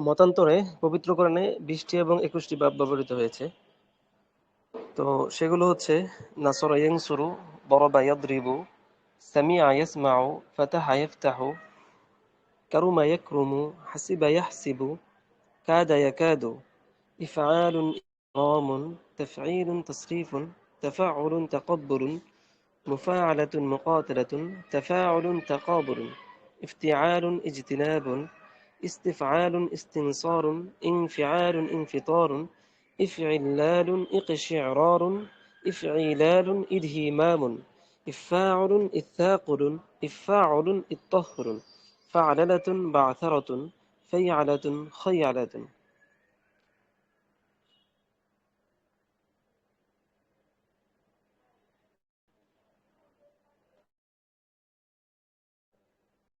মতান্তরে পবিত্র কোরআনে বিশটি এবং একুশটি বাপ ব্যবহৃত হয়েছে। তো সেগুলো হচ্ছে, নাসর ইয়াংসুরু বরবা ইয়াদরিবু, সামিআ ইয়াসমাউ, ফাতাহা ইয়াফতাহু, কারুমা ইয়াকরুমু, হাসিবা ইয়াহসিবু, কাদা ইয়াকাদু, ইফআলুন ইরামুন তাফঈলুন তাসরিফুন, তাফাউলুন তাকাব্বুরুন, মুফাআলাতুন মুকাতালাতুন, তাফাউলুন তাকাবুরুন ইফতিআলুন ইজতিনাবুন استفعال استنصار انفعال انفطار افعلال اقشعرار افعلال إدهمام إفاعل إثاقل إفاعل الطهر فعللة بعثرة فيعلة خيعلة